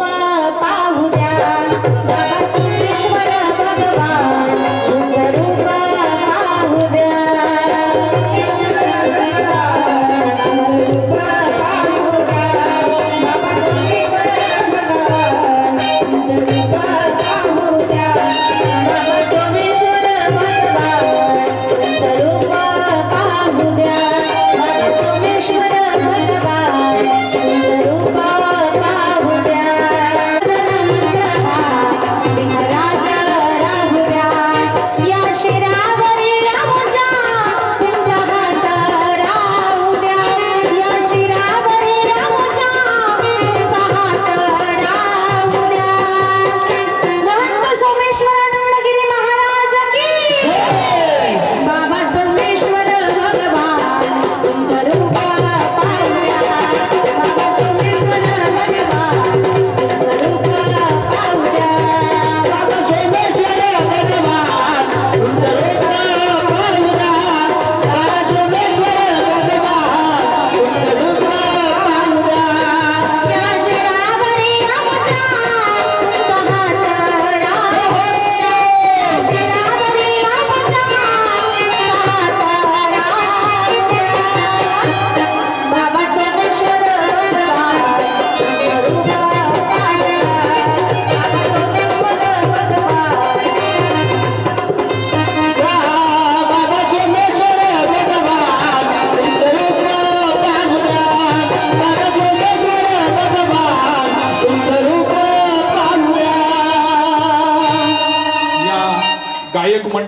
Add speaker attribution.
Speaker 1: तुमचं रूप पाहू द्या.
Speaker 2: ગાયક મંડળ